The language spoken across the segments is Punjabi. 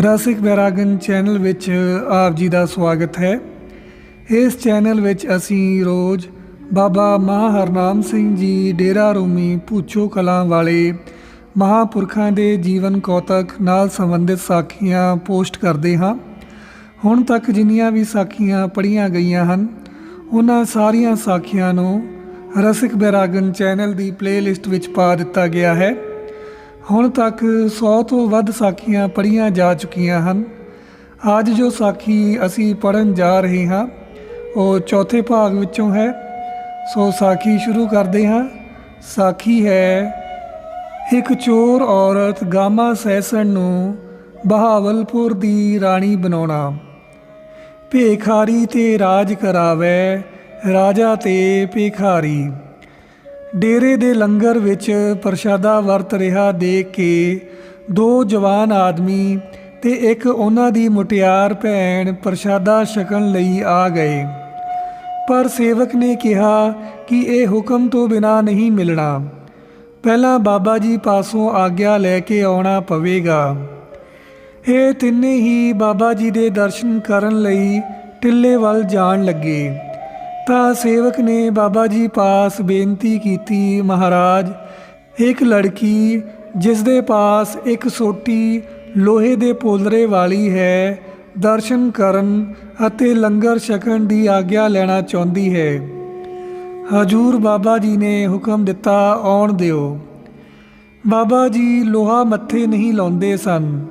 ਰਸਿਕ ਬੈਰਾਗਨ ਚੈਨਲ ਵਿੱਚ ਆਪ ਜੀ ਦਾ ਸਵਾਗਤ ਹੈ। ਇਸ ਚੈਨਲ ਵਿੱਚ ਅਸੀਂ ਰੋਜ਼ ਬਾਬਾ ਮਹਾਹਰਨਾਮ ਸਿੰਘ ਜੀ ਡੇਰਾ ਰੂਮੀ ਪੂਛੋ ਕਲਾਂ ਵਾਲੇ ਮਹਾਪੁਰਖਾਂ ਦੇ ਜੀਵਨ ਕੌਤਕ ਨਾਲ ਸੰਬੰਧਿਤ ਸਾਖੀਆਂ ਪੋਸਟ ਕਰਦੇ ਹਾਂ। ਹੁਣ ਤੱਕ ਜਿੰਨੀਆਂ ਵੀ ਸਾਖੀਆਂ ਪੜ੍ਹੀਆਂ ਗਈਆਂ ਹਨ, ਉਹਨਾਂ ਸਾਰੀਆਂ ਸਾਖੀਆਂ ਨੂੰ ਰਸਿਕ ਬੈਰਾਗਨ ਚੈਨਲ ਦੀ ਪਲੇਲਿਸਟ ਵਿੱਚ ਪਾ ਦਿੱਤਾ ਗਿਆ ਹੈ। ਹੁਣ ਤੱਕ 100 ਤੋਂ ਵੱਧ ਸਾਖੀਆਂ ਪੜ੍ਹੀਆਂ ਜਾ ਚੁੱਕੀਆਂ ਹਨ। ਅੱਜ ਜੋ ਸਾਖੀ ਅਸੀਂ ਪੜਨ ਜਾ ਰਹੇ ਹਾਂ, ਉਹ ਚੌਥੇ ਭਾਗ ਵਿੱਚੋਂ ਹੈ। ਸੋ ਸਾਖੀ ਸ਼ੁਰੂ ਕਰਦੇ ਹਾਂ। ਸਾਖੀ ਹੈ, ਇੱਕ ਚੋਰ ਔਰਤ ਗਾਮਾ ਸੈਸਣ ਨੂੰ ਬਹਾਵਲਪੁਰ ਦੀ ਰਾਣੀ ਬਣਾਉਣਾ। ਭੇਖਾਰੀ ਤੇ ਰਾਜ ਕਰਾਵੇ, ਰਾਜਾ ਤੇ ਭੇਖਾਰੀ। ਡੇਰੇ ਦੇ ਲੰਗਰ ਵਿੱਚ ਪ੍ਰਸ਼ਾਦਾ ਵਰਤ ਰਿਹਾ ਦੇਖ ਕੇ ਦੋ ਜਵਾਨ ਆਦਮੀ ਤੇ ਇੱਕ ਉਹਨਾਂ ਦੀ ਮੁਟਿਆਰ ਭੈਣ ਪ੍ਰਸ਼ਾਦਾ ਛਕਣ ਲਈ ਆ ਗਏ। ਪਰ ਸੇਵਕ ਨੇ ਕਿਹਾ ਕਿ ਇਹ ਹੁਕਮ ਤੋਂ ਬਿਨਾ ਨਹੀਂ ਮਿਲਣਾ। ਪਹਿਲਾਂ ਬਾਬਾ ਜੀ ਪਾਸੋਂ ਆਗਿਆ ਲੈ ਕੇ ਆਉਣਾ ਪਵੇਗਾ। ਇਹ ਤਿੰਨੇ ਹੀ ਬਾਬਾ ਜੀ ਦੇ ਦਰਸ਼ਨ ਕਰਨ ਲਈ ਟਿੱਲੇ ਵੱਲ ਜਾਣ ਲੱਗੇ। ਤਾਂ ਸੇਵਕ ਨੇ ਬਾਬਾ ਜੀ ਪਾਸ ਬੇਨਤੀ ਕੀਤੀ, ਮਹਾਰਾਜ, ਇੱਕ ਲੜਕੀ ਜਿਸ ਦੇ ਪਾਸ ਇੱਕ ਸੋਟੀ ਲੋਹੇ ਦੇ ਪੋਲਰੇ ਵਾਲੀ ਹੈ, ਦਰਸ਼ਨ ਕਰਨ ਅਤੇ ਲੰਗਰ ਛਕਣ ਦੀ ਆਗਿਆ ਲੈਣਾ ਚਾਹੁੰਦੀ ਹੈ। ਹਜੂਰ ਬਾਬਾ ਜੀ ਨੇ ਹੁਕਮ ਦਿੱਤਾ, ਆਉਣ ਦਿਓ। ਬਾਬਾ ਜੀ ਲੋਹਾ ਮੱਥੇ ਨਹੀਂ ਲਾਉਂਦੇ ਸਨ,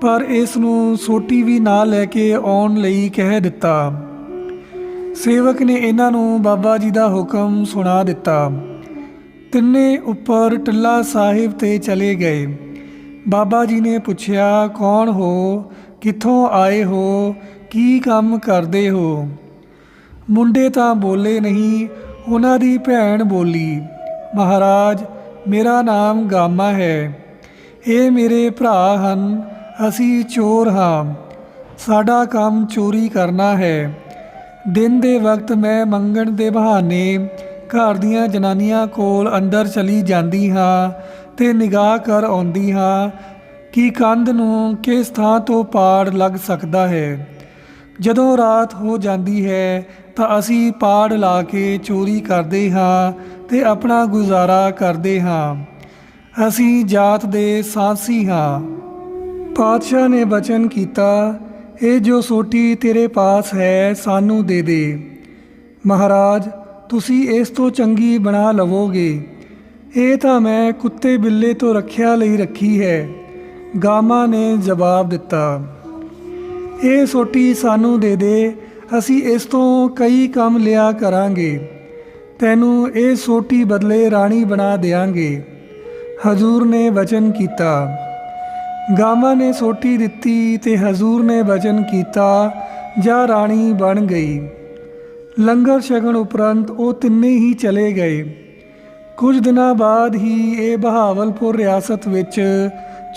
ਪਰ ਇਸ ਨੂੰ ਸੋਟੀ ਵੀ ਨਾ ਲੈ ਕੇ ਆਉਣ ਲਈ ਕਹਿ ਦਿੱਤਾ। ਸੇਵਕ ਨੇ ਇਹਨਾਂ ਨੂੰ ਬਾਬਾ ਜੀ ਦਾ ਹੁਕਮ ਸੁਣਾ ਦਿੱਤਾ। ਤਿੰਨੇ ਉੱਪਰ ਟੱਲਾ ਸਾਹਿਬ ਤੇ ਚਲੇ ਗਏ। ਬਾਬਾ ਜੀ ਨੇ ਪੁੱਛਿਆ, ਕੌਣ ਹੋ? ਕਿੱਥੋਂ ਆਏ ਹੋ? ਕੀ ਕੰਮ ਕਰਦੇ ਹੋ? ਮੁੰਡੇ ਤਾਂ ਬੋਲੇ ਨਹੀਂ, ਉਹਨਾਂ ਦੀ ਭੈਣ ਬੋਲੀ, ਮਹਾਰਾਜ, ਮੇਰਾ ਨਾਮ ਗਾਮਾ ਹੈ। ਇਹ ਮੇਰੇ ਭਰਾ ਹਨ, ਅਸੀਂ ਚੋਰ ਹਾਂ। ਸਾਡਾ ਕੰਮ ਚੋਰੀ ਕਰਨਾ ਹੈ। ਦਿਨ ਦੇ ਵਕਤ ਮੈਂ ਮੰਗਣ ਦੇ ਬਹਾਨੇ ਘਰ ਦੀਆਂ ਜਨਾਨੀਆਂ ਕੋਲ ਅੰਦਰ ਚਲੀ ਜਾਂਦੀ ਹਾਂ ਤੇ ਨਿਗਾਹ ਕਰ ਆਉਂਦੀ ਹਾਂ ਕਿ ਕੰਧ ਨੂੰ ਕਿਸ ਥਾਂ ਤੋਂ ਪਾੜ ਲੱਗ ਸਕਦਾ ਹੈ। ਜਦੋਂ ਰਾਤ ਹੋ ਜਾਂਦੀ ਹੈ ਤਾਂ ਅਸੀਂ ਪਾੜ ਲਾ ਕੇ ਚੋਰੀ ਕਰਦੇ ਹਾਂ ਤੇ ਆਪਣਾ ਗੁਜ਼ਾਰਾ ਕਰਦੇ ਹਾਂ। ਅਸੀਂ ਜਾਤ ਦੇ ਸਾਂਸੀ ਹਾਂ। ਪਾਤਸ਼ਾਹ ਨੇ ਬਚਨ ਕੀਤਾ ਇਹ ਜੋ ਸੋਟੀ ਤੇਰੇ ਪਾਸ ਹੈ, ਸਾਨੂੰ ਦੇ ਦੇ। ਮਹਾਰਾਜ, ਤੁਸੀਂ ਇਸ ਤੋਂ ਚੰਗੀ ਬਣਾ ਲਵੋਗੇ। ਇਹ ਤਾਂ ਮੈਂ ਕੁੱਤੇ ਬਿੱਲੇ ਤੋਂ ਰੱਖਿਆ ਲਈ ਰੱਖੀ ਹੈ, ਗਾਮਾ ਨੇ ਜਵਾਬ ਦਿੱਤਾ। ਇਹ ਸੋਟੀ, ਸਾਨੂੰ ਦੇ ਦੇ, ਅਸੀਂ ਇਸ ਤੋਂ ਕਈ ਕੰਮ ਲਿਆ ਕਰਾਂਗੇ। ਤੈਨੂੰ ਇਹ ਸੋਟੀ ਬਦਲੇ ਰਾਣੀ ਬਣਾ ਦੇਾਂਗੇ ਹਜ਼ੂਰ ਨੇ ਵਚਨ ਕੀਤਾ। ਗਾਮਾ ਨੇ ਸੋਟੀ ਦਿੱਤੀ ਤੇ ਹਜ਼ੂਰ ਨੇ ਵਚਨ ਕੀਤਾ, ਜਾਂ ਰਾਣੀ ਬਣ ਗਈ। ਲੰਗਰ ਛਕਣ ਉਪਰੰਤ ਉਹ ਤਿੰਨੇ ਹੀ ਚਲੇ ਗਏ। ਕੁਝ ਦਿਨਾਂ ਬਾਅਦ ਹੀ ਇਹ ਬਹਾਵਲਪੁਰ ਰਿਆਸਤ ਵਿੱਚ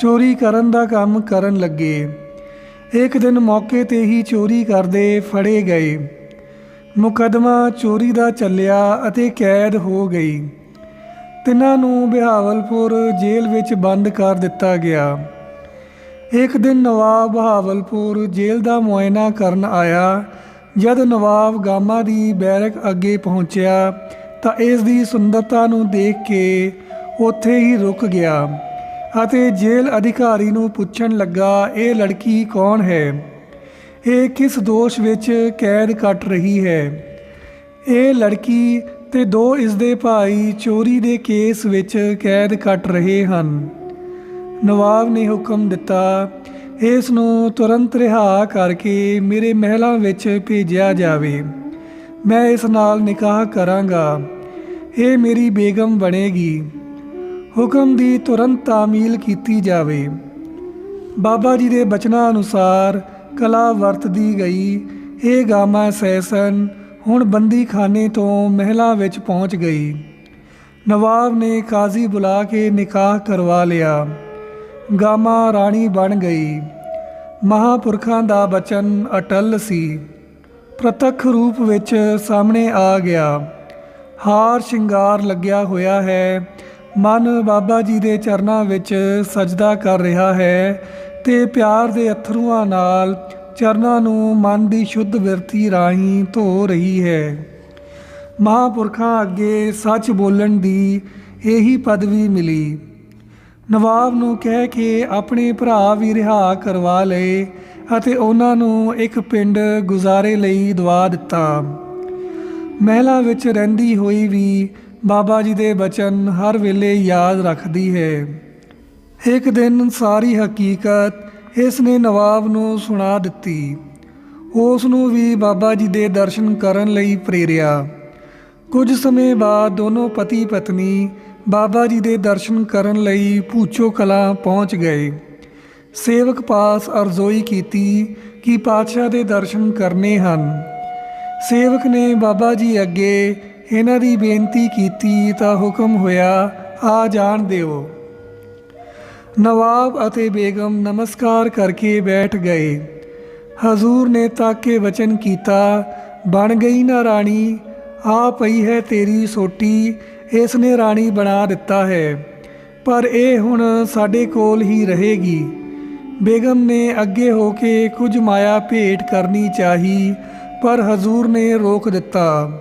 ਚੋਰੀ ਕਰਨ ਦਾ ਕੰਮ ਕਰਨ ਲੱਗੇ। ਇੱਕ ਦਿਨ ਮੌਕੇ ਤੇ ਹੀ ਚੋਰੀ ਕਰਦੇ ਫੜੇ ਗਏ। ਮੁਕਦਮਾ ਚੋਰੀ ਦਾ ਚੱਲਿਆ ਅਤੇ ਕੈਦ ਹੋ ਗਈ। ਤਿੰਨਾਂ ਨੂੰ ਬਹਾਵਲਪੁਰ ਜੇਲ੍ਹ ਵਿੱਚ ਬੰਦ ਕਰ ਦਿੱਤਾ ਗਿਆ। ਇੱਕ ਦਿਨ ਨਵਾਬ ਬਹਾਵਲਪੁਰ ਜੇਲ੍ਹ ਦਾ ਮੁਆਇਨਾ ਕਰਨ ਆਇਆ। ਜਦ ਨਵਾਬ ਗਾਮਾ ਦੀ ਬੈਰਕ ਅੱਗੇ ਪਹੁੰਚਿਆ ਤਾਂ ਇਸ ਦੀ ਸੁੰਦਰਤਾ ਨੂੰ ਦੇਖ ਕੇ ਉੱਥੇ ਹੀ ਰੁਕ ਗਿਆ ਅਤੇ ਜੇਲ੍ਹ ਅਧਿਕਾਰੀ ਨੂੰ ਪੁੱਛਣ ਲੱਗਾ, ਇਹ ਲੜਕੀ ਕੌਣ ਹੈ? ਇਹ ਕਿਸ ਦੋਸ਼ ਵਿੱਚ ਕੈਦ ਕੱਟ ਰਹੀ ਹੈ? ਇਹ ਲੜਕੀ ਤੇ ਦੋ ਇਸ ਦੇ ਭਾਈ ਚੋਰੀ ਦੇ ਕੇਸ ਵਿੱਚ ਕੈਦ ਕੱਟ ਰਹੇ ਹਨ। ਨਵਾਬ ਨੇ ਹੁਕਮ ਦਿੱਤਾ। ਇਸ ਨੂੰ ਤੁਰੰਤ ਰਿਹਾ ਕਰਕੇ ਮੇਰੇ ਮਹਿਲਾਂ ਵਿੱਚ ਭੇਜਿਆ ਜਾਵੇ। ਮੈਂ ਇਸ ਨਾਲ ਨਿਕਾਹ ਕਰਾਂਗਾ। ਇਹ ਮੇਰੀ ਬੇਗਮ ਬਣੇਗੀ। ਹੁਕਮ ਦੀ ਤੁਰੰਤ ਤਾਮੀਲ ਕੀਤੀ ਜਾਵੇ। ਬਾਬਾ ਜੀ ਦੇ ਬਚਨਾਂ ਅਨੁਸਾਰ ਕਲਾ ਵਰਤਦੀ ਗਈ। ਇਹ ਗਾਮਾ ਸੈਸਨ ਹੁਣ ਬੰਦੀਖਾਨੇ ਤੋਂ ਮਹਿਲਾ ਵਿੱਚ ਪਹੁੰਚ ਗਈ। ਨਵਾਬ ਨੇ ਕਾਜ਼ੀ ਬੁਲਾ ਕੇ ਨਿਕਾਹ ਕਰਵਾ ਲਿਆ। ਗਾਮਾ ਰਾਣੀ ਬਣ ਗਈ। ਮਹਾਪੁਰਖਾਂ ਦਾ ਬਚਨ ਅਟਲ ਸੀ। ਪ੍ਰਤੱਖ ਰੂਪ ਵਿੱਚ ਸਾਹਮਣੇ ਆ ਗਿਆ। ਹਾਰ ਸ਼ਿੰਗਾਰ ਲੱਗਿਆ ਹੋਇਆ ਹੈ। ਮਨ ਬਾਬਾ ਜੀ ਦੇ ਚਰਨਾਂ ਵਿੱਚ ਸਜਦਾ ਕਰ ਰਿਹਾ ਹੈ ਤੇ ਪਿਆਰ ਦੇ ਅਥਰੂਆਂ ਨਾਲ ਚਰਨਾਂ ਨੂੰ ਮਨ ਦੀ ਸ਼ੁੱਧ ਬਿਰਤੀ ਰਾਹੀਂ ਧੋ ਰਹੀ ਹੈ। ਮਹਾਂਪੁਰਖਾਂ ਅੱਗੇ ਸੱਚ ਬੋਲਣ ਦੀ ਇਹੀ ਪਦਵੀ ਮਿਲੀ। ਨਵਾਬ ਨੂੰ ਕਹਿ ਕੇ ਆਪਣੇ ਭਰਾ ਵੀ ਰਿਹਾ ਕਰਵਾ ਲਏ ਅਤੇ ਉਹਨਾਂ ਨੂੰ ਇੱਕ ਪਿੰਡ ਗੁਜ਼ਾਰੇ ਲਈ ਦਵਾ ਦਿੱਤਾ। ਮਹਿਲਾ ਵਿੱਚ ਰਹਿੰਦੀ ਹੋਈ ਵੀ ਬਾਬਾ ਜੀ ਦੇ ਬਚਨ ਹਰ ਵੇਲੇ ਯਾਦ ਰੱਖਦੀ ਹੈ। ਇੱਕ ਦਿਨ ਸਾਰੀ ਹਕੀਕਤ ਇਸ ਨੇ ਨਵਾਬ ਨੂੰ ਸੁਣਾ ਦਿੱਤੀ। ਉਸ ਨੂੰ ਵੀ ਬਾਬਾ ਜੀ ਦੇ ਦਰਸ਼ਨ ਕਰਨ ਲਈ ਪ੍ਰੇਰਿਆ। ਕੁਝ ਸਮੇਂ ਬਾਅਦ ਦੋਨੋਂ ਪਤੀ ਪਤਨੀ ਬਾਬਾ ਜੀ ਦੇ ਦਰਸ਼ਨ ਕਰਨ ਲਈ ਭੂਚੋ ਕਲਾਂ ਪਹੁੰਚ ਗਏ। ਸੇਵਕ ਪਾਸ ਅਰਜ਼ੋਈ ਕੀਤੀ ਕਿ ਪਾਤਸ਼ਾਹ ਦੇ ਦਰਸ਼ਨ ਕਰਨੇ ਹਨ। ਸੇਵਕ ਨੇ ਬਾਬਾ ਜੀ ਅੱਗੇ ਇਹਨਾਂ ਦੀ ਬੇਨਤੀ ਕੀਤੀ ਤਾਂ ਹੁਕਮ ਹੋਇਆ, ਆ ਜਾਣ ਦਿਓ। ਨਵਾਬ ਅਤੇ ਬੇਗਮ ਨਮਸਕਾਰ ਕਰਕੇ ਬੈਠ ਗਏ। ਹਜ਼ੂਰ ਨੇ ਤੱਕ ਕੇ ਵਚਨ ਕੀਤਾ, ਬਣ ਗਈ ਨਾ ਰਾਣੀ, ਆ ਪਈ ਹੈ ਤੇਰੀ ਸੋਟੀ ਇਸ ਨੇ ਰਾਣੀ ਬਣਾ ਦਿੱਤਾ ਹੈ, ਪਰ ਇਹ ਹੁਣ ਸਾਡੇ ਕੋਲ ਹੀ ਰਹੇਗੀ। ਬੇਗਮ ਨੇ ਅੱਗੇ ਹੋ ਕੇ ਕੁਝ ਮਾਇਆ ਭੇਟ ਕਰਨੀ ਚਾਹੀ, ਪਰ ਹਜ਼ੂਰ ਨੇ ਰੋਕ ਦਿੱਤਾ,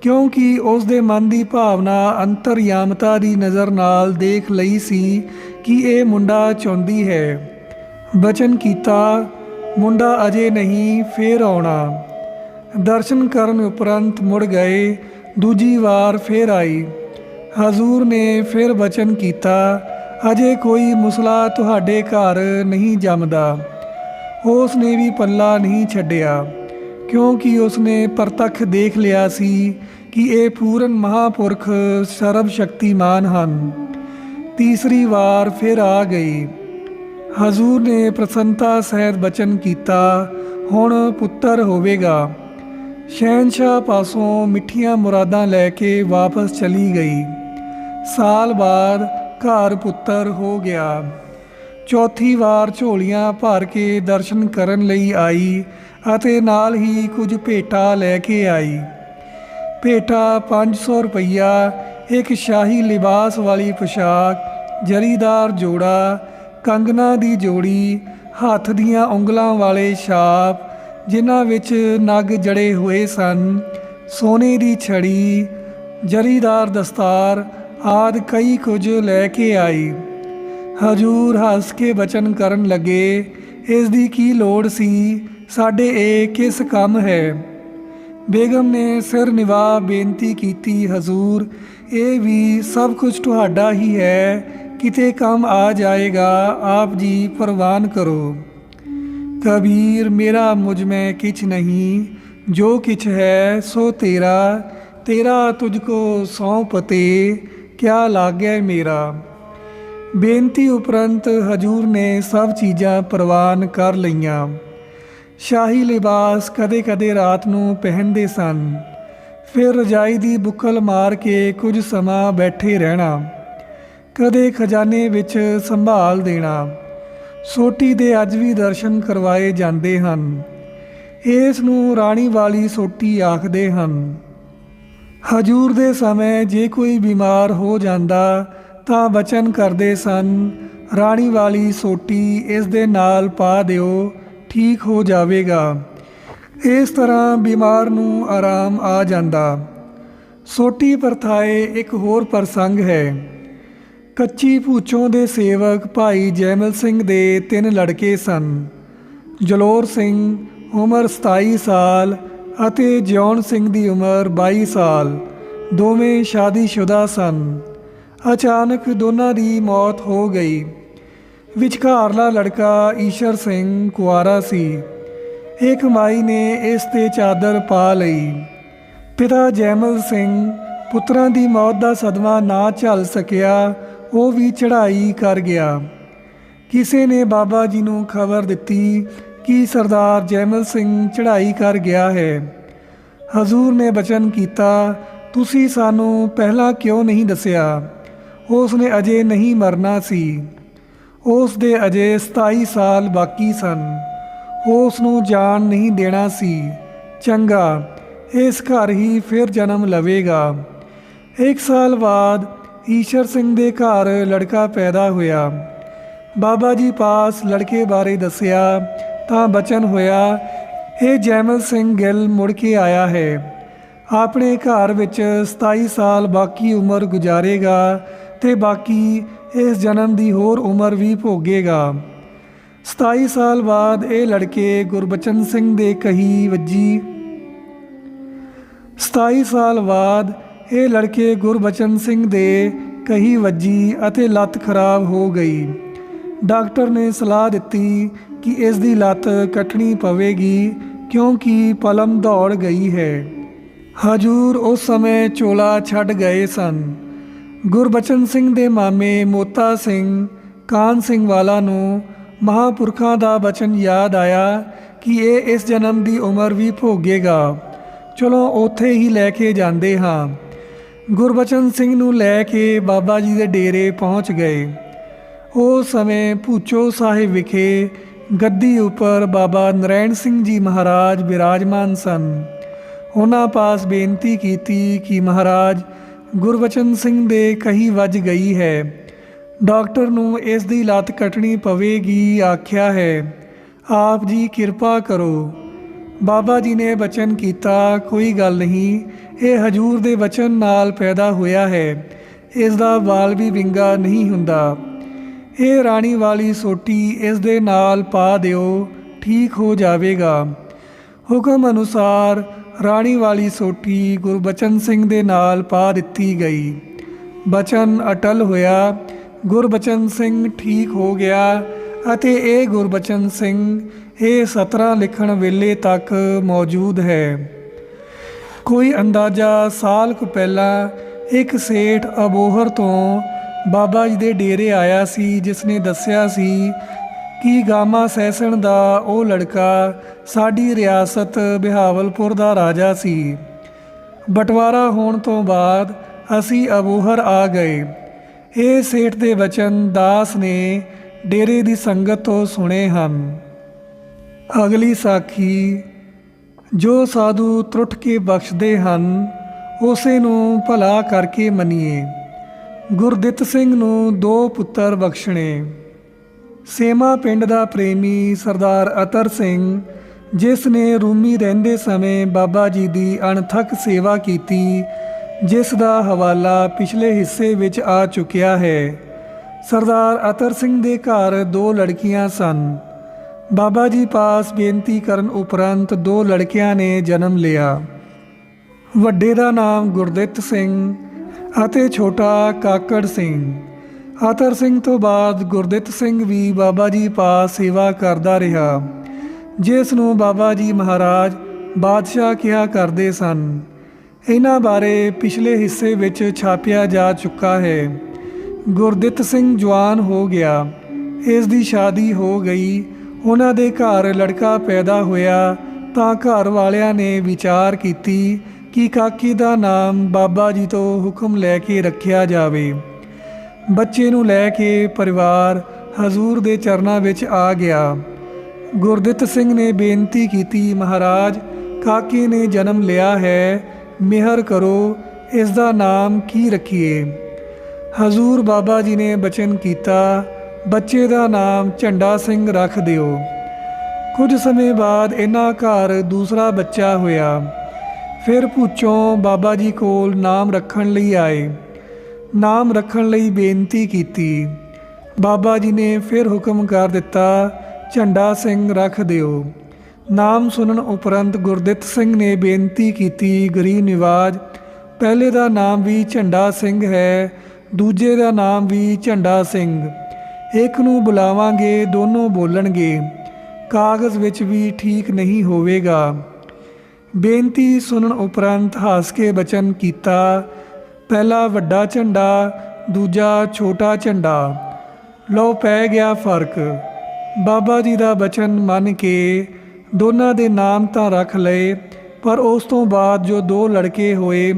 ਕਿਉਂਕਿ ਉਸ ਦੇ ਮਨ ਦੀ ਭਾਵਨਾ ਅੰਤਰਯਾਮਤਾ ਦੀ ਨਜ਼ਰ ਨਾਲ ਦੇਖ ਲਈ ਸੀ ਕਿ ਇਹ ਮੁੰਡਾ ਚਾਹੁੰਦੀ ਹੈ। ਬਚਨ ਕੀਤਾ, ਮੁੰਡਾ ਅਜੇ ਨਹੀਂ, ਫੇਰ ਆਉਣਾ। ਦਰਸ਼ਨ ਕਰਨ ਉਪਰੰਤ ਮੁੜ ਗਏ ਦੂਜੀ ਵਾਰ ਫੇਰ ਆਈ। ਹਜ਼ੂਰ ਨੇ ਫਿਰ ਬਚਨ ਕੀਤਾ, ਅਜੇ ਕੋਈ ਮੁਸਲਾ ਤੁਹਾਡੇ ਘਰ ਨਹੀਂ ਜੰਮਦਾ। ਉਸ ਨੇ ਵੀ ਪੱਲਾ ਨਹੀਂ ਛੱਡਿਆ, ਕਿਉਂਕਿ ਉਸ ਨੇ ਪ੍ਰਤੱਖ ਦੇਖ ਲਿਆ ਸੀ ਕਿ ਇਹ ਪੂਰਨ ਮਹਾਪੁਰਖ ਸਰਬ ਸ਼ਕਤੀਮਾਨ ਹਨ। ਤੀਸਰੀ ਵਾਰ ਫਿਰ ਆ ਗਈ। ਹਜ਼ੂਰ ਨੇ ਪ੍ਰਸੰਤਾ ਸਹਿਤ ਬਚਨ ਕੀਤਾ, ਹੁਣ ਪੁੱਤਰ ਹੋਵੇਗਾ। ਸ਼ਹਿਨशाह ਪਾਸੋਂ ਮਿੱਠੀਆਂ ਮੁਰਾਦਾਂ ਲੈ ਕੇ ਵਾਪਸ ਚਲੀ ਗਈ। ਸਾਲ ਬਾਅਦ ਘਰ ਪੁੱਤਰ ਹੋ ਗਿਆ। ਚੌਥੀ ਵਾਰ ਝੋਲੀਆਂ ਭਰ ਕੇ ਦਰਸ਼ਨ ਕਰਨ ਲਈ ਆਈ ਅਤੇ ਨਾਲ ਹੀ ਕੁਝ ਭੇਟਾ ਲੈ ਕੇ ਆਈ। ਭੇਟਾ 500 ਰੁਪਈਆ, ਇੱਕ ਸ਼ਾਹੀ ਲਿਬਾਸ ਵਾਲੀ ਪੋਸ਼ਾਕ, ਜਰੀਦਾਰ ਜੋੜਾ, ਕੰਗਨਾ ਦੀ ਜੋੜੀ, ਹੱਥ ਦੀਆਂ ਉਂਗਲਾਂ ਵਾਲੇ ਛਾਪ ਜਿਨ੍ਹਾਂ ਵਿੱਚ ਨਗ ਜੜੇ ਹੋਏ ਸਨ, ਸੋਨੇ ਦੀ ਛੜੀ, ਜਰੀਦਾਰ ਦਸਤਾਰ ਆਦ ਕਈ ਕੁਝ ਲੈ ਕੇ ਆਈ। ਹਜੂਰ ਹੱਸ ਕੇ ਬਚਨ ਕਰਨ ਲੱਗੇ, ਇਸ ਦੀ ਕੀ ਲੋੜ ਸੀ? ਸਾਡੇ ਇਹ ਕਿਸ ਕੰਮ ਹੈ? ਬੇਗਮ ਨੇ ਸਿਰ ਨਿਵਾ ਬੇਨਤੀ ਕੀਤੀ, ਹਜ਼ੂਰ, ਇਹ ਵੀ ਸਭ ਕੁਝ ਤੁਹਾਡਾ ਹੀ ਹੈ। ਕਿਤੇ ਕੰਮ ਆ ਜਾਏਗਾ, ਆਪ ਜੀ ਪ੍ਰਵਾਨ ਕਰੋ। ਕਬੀਰ ਮੇਰਾ ਮੁਝ ਮੈਂ ਕਿਛ ਨਹੀਂ, ਜੋ ਕਿਛ ਹੈ ਸੋ ਤੇਰਾ ਤੇਰਾ ਤੁਝ ਕੋ ਸੌਂਪਤੇ ਕਿਆ ਲਾਗੈ ਮੇਰਾ। ਬੇਨਤੀ ਉਪਰੰਤ ਹਜੂਰ ਨੇ ਸਭ ਚੀਜ਼ਾਂ ਪ੍ਰਵਾਨ ਕਰ ਲਈਆਂ। ਸ਼ਾਹੀ ਲਿਬਾਸ ਕਦੇ-ਕਦੇ ਰਾਤ ਨੂੰ ਪਹਿਨਦੇ ਸਨ। ਫਿਰ ਰਜਾਈ ਦੀ ਬੁੱਕਲ ਮਾਰ ਕੇ ਕੁਝ ਸਮਾਂ ਬੈਠੇ ਰਹਿਣਾ। ਕਦੇ ਖਜ਼ਾਨੇ ਵਿੱਚ ਸੰਭਾਲ ਦੇਣਾ। ਸੋਟੀ ਦੇ ਅੱਜ ਵੀ ਦਰਸ਼ਨ ਕਰਵਾਏ ਜਾਂਦੇ ਹਨ। ਇਸ ਨੂੰ ਰਾਣੀ ਵਾਲੀ ਸੋਟੀ ਆਖਦੇ ਹਨ। ਹਜੂਰ ਦੇ ਸਮੇਂ ਜੇ ਕੋਈ ਬਿਮਾਰ ਹੋ ਜਾਂਦਾ, ਤਾਂ ਬਚਨ ਕਰਦੇ ਸਨ, ਰਾਣੀ ਵਾਲੀ ਸੋਟੀ ਇਸ ਦੇ ਨਾਲ ਪਾ ਦਿਓ, ਠੀਕ ਹੋ ਜਾਵੇਗਾ। ਇਸ ਤਰ੍ਹਾਂ ਬਿਮਾਰ ਨੂੰ ਆਰਾਮ ਆ ਜਾਂਦਾ। ਸੋਟੀ ਪਰਥਾਏ ਇੱਕ ਹੋਰ ਪ੍ਰਸੰਗ ਹੈ। ਕੱਚੀ ਭੂਚੋਂ ਦੇ ਸੇਵਕ ਭਾਈ ਜੈਮਲ ਸਿੰਘ ਦੇ ਤਿੰਨ ਲੜਕੇ ਸਨ। ਜਲੋਰ ਸਿੰਘ ਉਮਰ 27 ਸਾਲ ਅਤੇ ਜਿਉਣ ਸਿੰਘ ਦੀ ਉਮਰ 22 ਸਾਲ। ਦੋਵੇਂ ਸ਼ਾਦੀशुदा ਸਨ। ਅਚਾਨਕ ਦੋਨਾਂ ਦੀ ਮੌਤ ਹੋ ਗਈ। ਵਿਚਕਾਰਲਾ ਲੜਕਾ ਈਸ਼ਰ ਸਿੰਘ ਕੁਆਰਾ ਸੀ। ਇੱਕ ਮਾਈ ਨੇ ਇਸ ਤੇ ਚਾਦਰ ਪਾ ਲਈ। ਪਿਤਾ ਜੈਮਲ ਸਿੰਘ ਪੁੱਤਰਾਂ ਦੀ ਮੌਤ ਦਾ ਸਦਮਾ ਨਾ ਝੱਲ ਸਕਿਆ ਉਹ ਵੀ ਚੜ੍ਹਾਈ ਕਰ ਗਿਆ। ਕਿਸੇ ਨੇ ਬਾਬਾ ਜੀ ਨੂੰ ਖਬਰ ਦਿੱਤੀ ਕਿ ਸਰਦਾਰ ਜੈਮਲ ਸਿੰਘ ਚੜ੍ਹਾਈ ਕਰ ਗਿਆ ਹੈ। ਹਜ਼ੂਰ ਨੇ ਬਚਨ ਕੀਤਾ, ਤੁਸੀਂ ਸਾਨੂੰ ਪਹਿਲਾਂ ਕਿਉਂ ਨਹੀਂ ਦੱਸਿਆ? ਉਸ ਨੇ ਅਜੇ ਨਹੀਂ ਮਰਨਾ ਸੀ। ਉਸ ਦੇ ਅਜੇ 27 ਸਾਲ ਬਾਕੀ ਸਨ। ਉਸ ਨੂੰ ਜਾਣ ਨਹੀਂ ਦੇਣਾ ਸੀ। ਚੰਗਾ, ਇਸ ਘਰ ਹੀ ਫਿਰ ਜਨਮ ਲਵੇਗਾ। ਇੱਕ ਸਾਲ ਬਾਅਦ ਈਸ਼ਰ ਸਿੰਘ ਦੇ ਘਰ ਲੜਕਾ ਪੈਦਾ ਹੋਇਆ। ਬਾਬਾ ਜੀ ਪਾਸ ਲੜਕੇ ਬਾਰੇ ਦੱਸਿਆ, ਤਾਂ ਬਚਨ ਹੋਇਆ, ਇਹ ਜੈਮਲ ਸਿੰਘ ਗਿੱਲ ਮੁੜ ਕੇ ਆਇਆ ਹੈ। ਆਪਣੇ ਘਰ ਵਿੱਚ 27 ਸਾਲ ਬਾਕੀ ਉਮਰ ਗੁਜ਼ਾਰੇਗਾ ਤੇ ਬਾਕੀ ਇਸ ਜਨਮ ਦੀ ਹੋਰ ਉਮਰ ਵੀ ਭੋਗੇਗਾ। 27 ਸਾਲ ਬਾਅਦ ਇਹ ਲੜਕੇ ਗੁਰਬਚਨ ਸਿੰਘ ਦੇ ਕਹੀ ਵੱਜੀ। 27 ਸਾਲ ਬਾਅਦ ਇਹ ਲੜਕੇ ਗੁਰਬਚਨ ਸਿੰਘ ਦੇ ਕਹੀ ਵੱਜੀ ਅਤੇ ਲੱਤ ਖਰਾਬ ਹੋ ਗਈ। ਡਾਕਟਰ ਨੇ ਸਲਾਹ ਦਿੱਤੀ ਕਿ ਇਸ ਦੀ ਲੱਤ ਕੱਟਣੀ ਪਵੇਗੀ ਕਿਉਂਕਿ ਪਲਮ ਦੌੜ ਗਈ ਹੈ। ਹਜੂਰ ਉਸ ਸਮੇਂ ਚੋਲਾ ਛੱਡ ਗਏ ਸਨ। ਗੁਰਬਚਨ ਸਿੰਘ ਦੇ ਮਾਮੇ ਮੋਤਾ ਸਿੰਘ, ਕਾਨ ਸਿੰਘ ਵਾਲਾ ਨੂੰ ਮਹਾਪੁਰਖਾਂ ਦਾ ਬਚਨ ਯਾਦ ਆਇਆ ਕਿ ਇਹ ਇਸ ਜਨਮ ਦੀ ਉਮਰ ਵੀ ਭੋਗੇਗਾ। ਚਲੋ ਉੱਥੇ ਹੀ ਲੈ ਕੇ ਜਾਂਦੇ ਹਾਂ। ਗੁਰਬਚਨ ਸਿੰਘ ਨੂੰ ਲੈ ਕੇ ਬਾਬਾ ਜੀ ਦੇ ਡੇਰੇ ਪਹੁੰਚ ਗਏ। ਉਸ ਸਮੇਂ ਭੂਚੋ ਸਾਹਿਬ ਵਿਖੇ ਗੱਦੀ ਉੱਪਰ ਬਾਬਾ ਨਰੈਣ ਸਿੰਘ ਜੀ ਮਹਾਰਾਜ ਬਿਰਾਜਮਾਨ ਸਨ। ਉਹਨਾਂ ਪਾਸ ਬੇਨਤੀ ਕੀਤੀ ਕਿ ਮਹਾਰਾਜ, ਗੁਰਬਚਨ ਸਿੰਘ ਦੇ ਕਹੀ ਵੱਜ ਗਈ ਹੈ। ਡਾਕਟਰ ਨੂੰ ਇਸ ਦੀ ਲੱਤ ਕੱਟਣੀ ਪਵੇਗੀ, ਆਖਿਆ ਹੈ। ਆਪ ਜੀ ਕਿਰਪਾ ਕਰੋ। ਬਾਬਾ ਜੀ ਨੇ ਬਚਨ ਕੀਤਾ, ਕੋਈ ਗੱਲ ਨਹੀਂ, ਇਹ ਹਜੂਰ ਦੇ ਬਚਨ ਨਾਲ ਪੈਦਾ ਹੋਇਆ ਹੈ, ਇਸ ਦਾ ਵਾਲ ਵੀ ਵਿੰਗਾ ਨਹੀਂ ਹੁੰਦਾ। ਇਹ ਰਾਣੀ ਵਾਲੀ ਸੋਟੀ ਇਸ ਦੇ ਨਾਲ ਪਾ ਦਿਓ, ਠੀਕ ਹੋ ਜਾਵੇਗਾ। ਹੁਕਮ ਅਨੁਸਾਰ ਰਾਣੀ ਵਾਲੀ ਸੋਟੀ ਗੁਰਬਚਨ ਸਿੰਘ ਦੇ ਨਾਲ ਪਾ ਦਿੱਤੀ ਗਈ। ਬਚਨ ਅਟਲ ਹੋਇਆ, ਗੁਰਬਚਨ ਸਿੰਘ ਠੀਕ ਹੋ ਗਿਆ ਅਤੇ ਇਹ ਗੁਰਬਚਨ ਸਿੰਘ ਇਹ ਸਤਰਾ ਲਿਖਣ ਵੇਲੇ ਤੱਕ ਮੌਜੂਦ ਹੈ। ਕੋਈ ਅੰਦਾਜ਼ਾ ਸਾਲ ਕੁ ਪਹਿਲਾਂ ਇੱਕ ਸੇਠ ਅਬੋਹਰ ਤੋਂ ਬਾਬਾ ਜੀ ਦੇ ਡੇਰੇ ਆਇਆ ਸੀ ਜਿਸ ਨੇ ਦੱਸਿਆ ਸੀ ਕਿ ਗਾਮਾ ਸੈਸਣ ਦਾ ਉਹ ਲੜਕਾ ਸਾਡੀ ਰਿਆਸਤ ਬਿਹਾਵਲਪੁਰ ਦਾ ਰਾਜਾ ਸੀ। ਬਟਵਾਰਾ ਹੋਣ ਤੋਂ ਬਾਅਦ ਅਸੀਂ ਅਬੋਹਰ ਆ ਗਏ। ਇਹ ਸੇਠ ਦੇ ਵਚਨ ਦਾਸ ਨੇ ਡੇਰੇ ਦੀ ਸੰਗਤ ਤੋਂ ਸੁਣੇ ਹਨ। ਅਗਲੀ ਸਾਖੀ, ਜੋ ਸਾਧੂ ਤਰੁੱਠ ਕੇ ਬਖਸ਼ਦੇ ਹਨ, ਉਸੇ ਨੂੰ ਭਲਾ ਕਰਕੇ ਮੰਨੀਏ। ਗੁਰਦਿੱਤ ਸਿੰਘ ਨੂੰ ਦੋ ਪੁੱਤਰ ਬਖਸ਼ਣੇ। ਸੇਮਾ ਪਿੰਡ ਦਾ ਪ੍ਰੇਮੀ ਸਰਦਾਰ ਅਤਰ ਸਿੰਘ, ਜਿਸ ਨੇ ਰੂਮੀ ਰਹਿੰਦੇ ਸਮੇਂ ਬਾਬਾ ਜੀ ਦੀ ਅਣਥੱਕ ਸੇਵਾ ਕੀਤੀ, ਜਿਸ ਦਾ ਹਵਾਲਾ ਪਿਛਲੇ ਹਿੱਸੇ ਵਿੱਚ ਆ ਚੁੱਕਿਆ ਹੈ। ਸਰਦਾਰ ਅਤਰ ਸਿੰਘ ਦੇ ਘਰ ਦੋ ਲੜਕੀਆਂ ਸਨ। ਬਾਬਾ ਜੀ ਪਾਸ ਬੇਨਤੀ ਕਰਨ ਉਪਰੰਤ ਦੋ ਲੜਕਿਆਂ ਨੇ ਜਨਮ ਲਿਆ। ਵੱਡੇ ਦਾ ਨਾਮ ਗੁਰਦਿੱਤ ਸਿੰਘ ਅਤੇ ਛੋਟਾ ਕਾਕੜ ਸਿੰਘ। ਆਤਰ ਸਿੰਘ ਤੋਂ ਬਾਅਦ ਗੁਰਦਿੱਤ ਸਿੰਘ ਵੀ ਬਾਬਾ ਜੀ ਪਾਸ ਸੇਵਾ ਕਰਦਾ ਰਿਹਾ, ਜਿਸ ਨੂੰ ਬਾਬਾ ਜੀ ਮਹਾਰਾਜ ਬਾਦਸ਼ਾਹ ਕਿਹਾ ਕਰਦੇ ਸਨ। ਇਹਨਾਂ ਬਾਰੇ ਪਿਛਲੇ ਹਿੱਸੇ ਵਿੱਚ ਛਾਪਿਆ ਜਾ ਚੁੱਕਾ ਹੈ। ਗੁਰਦਿੱਤ ਸਿੰਘ ਜਵਾਨ ਹੋ ਗਿਆ। ਇਸ ਦੀ ਸ਼ਾਦੀ ਹੋ ਗਈ ਉਹਨਾਂ ਦੇ ਘਰ ਲੜਕਾ ਪੈਦਾ ਹੋਇਆ ਤਾਂ ਘਰ ਵਾਲਿਆਂ ਨੇ ਵਿਚਾਰ ਕੀਤੀ ਕਿ ਕਾਕੀ ਦਾ ਨਾਮ ਬਾਬਾ ਜੀ ਤੋਂ ਹੁਕਮ ਲੈ ਕੇ ਰੱਖਿਆ ਜਾਵੇ। ਬੱਚੇ ਨੂੰ ਲੈ ਕੇ ਪਰਿਵਾਰ ਹਜ਼ੂਰ ਦੇ ਚਰਨਾਂ ਵਿੱਚ ਆ ਗਿਆ। ਗੁਰਦਿੱਤ ਸਿੰਘ ਨੇ ਬੇਨਤੀ ਕੀਤੀ, ਮਹਾਰਾਜ, ਕਾਕੇ ਨੇ ਜਨਮ ਲਿਆ ਹੈ, ਮਿਹਰ ਕਰੋ, ਇਸ ਦਾ ਨਾਮ ਕੀ ਰੱਖੀਏ? ਹਜ਼ੂਰ ਬਾਬਾ ਜੀ ਨੇ ਬਚਨ ਕੀਤਾ ਬੱਚੇ ਦਾ ਨਾਮ ਝੰਡਾ ਸਿੰਘ ਰੱਖ ਦਿਓ। ਕੁਝ ਸਮੇਂ ਬਾਅਦ ਇਹਨਾਂ ਘਰ ਦੂਸਰਾ ਬੱਚਾ ਹੋਇਆ। ਫਿਰ ਭੂਚੋਂ ਬਾਬਾ ਜੀ ਕੋਲ ਨਾਮ ਰੱਖਣ ਲਈ ਆਏ। ਨਾਮ ਰੱਖਣ ਲਈ ਬੇਨਤੀ ਕੀਤੀ। ਬਾਬਾ ਜੀ ਨੇ ਫਿਰ ਹੁਕਮ ਕਰ ਦਿੱਤਾ, ਝੰਡਾ ਸਿੰਘ ਰੱਖ ਦਿਓ। ਨਾਮ ਸੁਣਨ ਉਪਰੰਤ ਗੁਰਦਿੱਤ ਸਿੰਘ ਨੇ ਬੇਨਤੀ ਕੀਤੀ, ਗਰੀਬ ਨਿਵਾਜ, ਪਹਿਲੇ ਦਾ ਨਾਮ ਵੀ ਝੰਡਾ ਸਿੰਘ ਹੈ, ਦੂਜੇ ਦਾ ਨਾਮ ਵੀ ਝੰਡਾ ਸਿੰਘ। ਇੱਕ ਨੂੰ ਬੁਲਾਵਾਂਗੇ, ਦੋਨੋਂ ਬੋਲਣਗੇ। ਕਾਗਜ਼ ਵਿੱਚ ਵੀ ਠੀਕ ਨਹੀਂ ਹੋਵੇਗਾ। ਬੇਨਤੀ ਸੁਣਨ ਉਪਰੰਤ ਹੱਸ ਕੇ ਬਚਨ ਕੀਤਾ। ਪਹਿਲਾ ਵੱਡਾ ਝੰਡਾ, ਦੂਜਾ ਛੋਟਾ ਝੰਡਾ। ਲਓ, ਪੈ ਗਿਆ ਫ਼ਰਕ। ਬਾਬਾ ਜੀ ਦਾ ਬਚਨ ਮੰਨ ਕੇ ਦੋਨਾਂ ਦੇ ਨਾਮ ਤਾਂ ਰੱਖ ਲਏ, ਪਰ ਉਸ ਤੋਂ ਬਾਅਦ ਜੋ ਦੋ ਲੜਕੇ ਹੋਏ,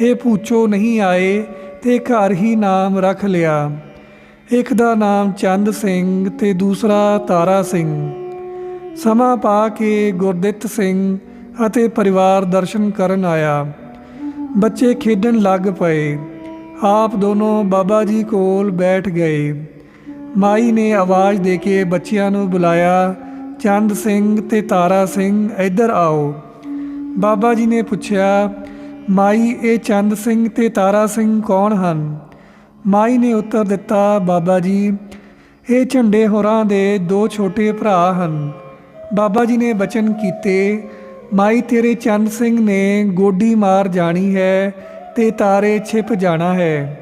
ਇਹ ਪੁੱਛੋ ਨਹੀਂ ਆਏ ਤੇ ਘਰ ਹੀ ਨਾਮ ਰੱਖ ਲਿਆ। ਇੱਕ ਦਾ ਨਾਮ ਚੰਦ ਸਿੰਘ ਤੇ ਦੂਸਰਾ ਤਾਰਾ ਸਿੰਘ। ਸਮਾਂ ਪਾ ਕੇ ਗੁਰਦਿੱਤ ਸਿੰਘ ਅਤੇ ਪਰਿਵਾਰ ਦਰਸ਼ਨ ਕਰਨ ਆਇਆ। ਬੱਚੇ ਖੇਡਣ ਲੱਗ ਪਏ। ਆਪ ਦੋਨੋਂ ਬਾਬਾ ਜੀ ਕੋਲ ਬੈਠ ਗਏ। ਮਾਈ ਨੇ ਆਵਾਜ਼ ਦੇ ਕੇ ਬੱਚਿਆਂ ਨੂੰ ਬੁਲਾਇਆ, ਚੰਦ ਸਿੰਘ ਤੇ ਤਾਰਾ ਸਿੰਘ, ਇੱਧਰ ਆਓ। ਬਾਬਾ ਜੀ ਨੇ ਪੁੱਛਿਆ, ਮਾਈ, ਇਹ ਚੰਦ ਸਿੰਘ ਤੇ ਤਾਰਾ ਸਿੰਘ ਕੌਣ ਹਨ? ਮਾਈ ਨੇ ਉੱਤਰ ਦਿੱਤਾ, ਬਾਬਾ ਜੀ, ਇਹ ਝੰਡੇ ਹੋਰਾਂ ਦੇ ਦੋ ਛੋਟੇ ਭਰਾ ਹਨ। ਬਾਬਾ ਜੀ ਨੇ ਬਚਨ ਕੀਤੇ, ਮਾਈ ਤੇਰੇ ਚੰਦ ਸਿੰਘ ਨੇ ਗੋਡੀ ਮਾਰ ਜਾਣੀ ਹੈ ਤੇ ਤਾਰੇ ਛਿਪ ਜਾਣਾ ਹੈ।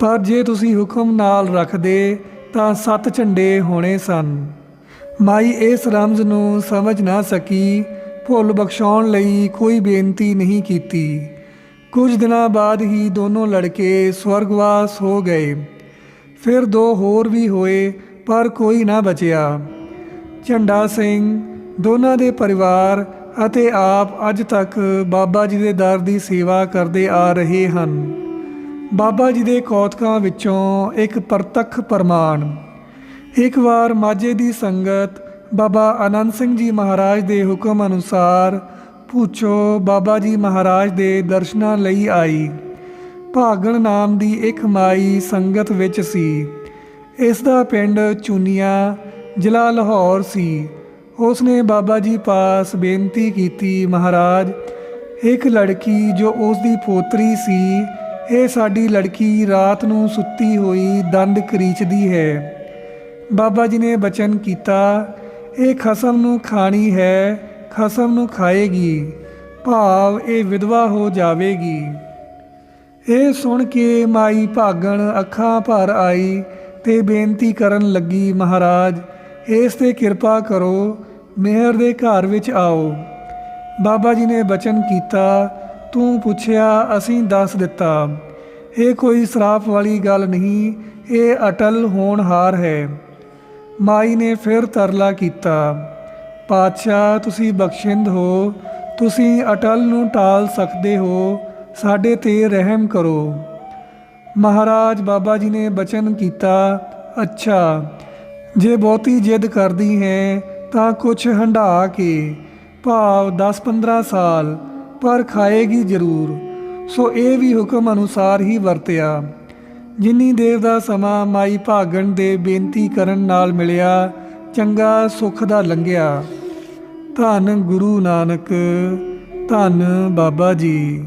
ਪਰ ਜੇ ਤੁਸੀਂ ਹੁਕਮ ਨਾਲ ਰੱਖਦੇ, ਤਾਂ ਸੱਤ ਝੰਡੇ ਹੋਣੇ ਸਨ। ਮਾਈ ਇਸ ਰਮਜ਼ ਨੂੰ ਸਮਝ ਨਾ ਸਕੀ, ਭੁੱਲ ਬਖਸ਼ਾਉਣ ਲਈ ਕੋਈ ਬੇਨਤੀ ਨਹੀਂ ਕੀਤੀ। ਕੁਝ ਦਿਨਾਂ ਬਾਅਦ ਹੀ ਦੋਨੋਂ ਲੜਕੇ ਸਵਰਗਵਾਸ ਹੋ ਗਏ। ਫਿਰ ਦੋ ਹੋਰ ਵੀ ਹੋਏ, ਪਰ ਕੋਈ ਨਾ ਬਚਿਆ। ਝੰਡਾ ਸਿੰਘ, ਦੋਨਾਂ ਦੇ ਪਰਿਵਾਰ ਅਤੇ ਆਪ ਅੱਜ ਤੱਕ ਬਾਬਾ ਜੀ ਦੇ ਦਰ ਦੀ ਸੇਵਾ ਕਰਦੇ ਆ ਰਹੇ ਹਨ। ਬਾਬਾ ਜੀ ਦੇ ਕੌਤਕਾਂ ਵਿੱਚੋਂ ਇੱਕ ਪ੍ਰਤੱਖ ਪ੍ਰਮਾਣ। ਇੱਕ ਵਾਰ ਮਾਝੇ ਦੀ ਸੰਗਤ ਬਾਬਾ ਅਨੰਦ ਸਿੰਘ ਜੀ ਮਹਾਰਾਜ ਦੇ ਹੁਕਮ ਅਨੁਸਾਰ ਪੁੱਛੋ ਬਾਬਾ ਜੀ ਮਹਾਰਾਜ ਦੇ ਦਰਸ਼ਨਾਂ ਲਈ ਆਈ। ਭਾਗਣ ਨਾਮ ਦੀ ਇੱਕ ਮਾਈ ਸੰਗਤ ਵਿੱਚ ਸੀ। ਇਸ ਦਾ ਪਿੰਡ ਚੁਨੀਆਂ, ਜ਼ਿਲ੍ਹਾ ਲਾਹੌਰ ਸੀ। ਉਸ ਨੇ ਬਾਬਾ ਜੀ ਪਾਸ ਬੇਨਤੀ ਕੀਤੀ, ਮਹਾਰਾਜ, ਇੱਕ ਲੜਕੀ ਜੋ ਉਸ ਦੀ ਪੋਤਰੀ ਸੀ, ਇਹ ਸਾਡੀ ਲੜਕੀ ਰਾਤ ਨੂੰ ਸੁੱਤੀ ਹੋਈ ਦੰਦ ਕਰੀਚਦੀ ਹੈ। ਬਾਬਾ ਜੀ ਨੇ ਬਚਨ ਕੀਤਾ, ਇਹ ਖਸਮ ਨੂੰ ਖਾਣੀ ਹੈ ਖਸਮ ਨੂੰ ਖਾਏਗੀ, ਭਾਵ ਇਹ ਵਿਧਵਾ ਹੋ ਜਾਵੇਗੀ। ਇਹ ਸੁਣ ਕੇ ਮਾਈ ਭਾਗਣ ਅੱਖਾਂ ਭਰ ਆਈ ਤੇ ਬੇਨਤੀ ਕਰਨ ਲੱਗੀ, ਮਹਾਰਾਜ, ਇਸ ਤੇ ਕਿਰਪਾ ਕਰੋ, ਮਿਹਰ ਦੇ ਘਰ ਵਿੱਚ ਆਓ। ਬਾਬਾ ਜੀ ਨੇ ਬਚਨ ਕੀਤਾ, ਤੂੰ ਪੁੱਛਿਆ, ਅਸੀਂ ਦੱਸ ਦਿੱਤਾ। ਇਹ ਕੋਈ ਸਰਾਪ ਵਾਲੀ ਗੱਲ ਨਹੀਂ, ਇਹ ਅਟਲ ਹੋਣਹਾਰ ਹੈ। ਮਾਈ ਨੇ ਫਿਰ ਤਰਲਾ ਕੀਤਾ ਪਾਤਸ਼ਾਹ, ਤੁਸੀਂ ਬਖਸ਼ਿੰਦ ਹੋ। ਤੁਸੀਂ ਅਟਲ ਨੂੰ ਟਾਲ ਸਕਦੇ ਹੋ। ਸਾਡੇ ਤੇ ਰਹਿਮ ਕਰੋ। ਮਹਾਰਾਜ ਬਾਬਾ ਜੀ ਨੇ ਬਚਨ ਕੀਤਾ, ਅੱਛਾ, ਜੇ ਬਹੁਤੀ ਜਿੱਦ ਕਰਦੀ ਹੈ, ਤਾਂ ਕੁਛ ਹੰਢਾ ਕੇ ਭਾਵ 10-15 ਸਾਲ, ਪਰ ਖਾਏਗੀ ਜ਼ਰੂਰ। ਸੋ ਇਹ ਵੀ ਹੁਕਮ ਅਨੁਸਾਰ ਹੀ ਵਰਤਿਆ। ਜਿੰਨੀ ਦੇਰ ਦਾ ਸਮਾਂ ਮਾਈ ਭਾਗਣ ਦੇ ਬੇਨਤੀ ਕਰਨ ਨਾਲ ਮਿਲਿਆ ਚੰਗਾ ਸੁਖ ਦਾ ਲੰਘਿਆ। ਧੰਨ ਗੁਰੂ ਨਾਨਕ ਧੰਨ ਬਾਬਾ ਜੀ।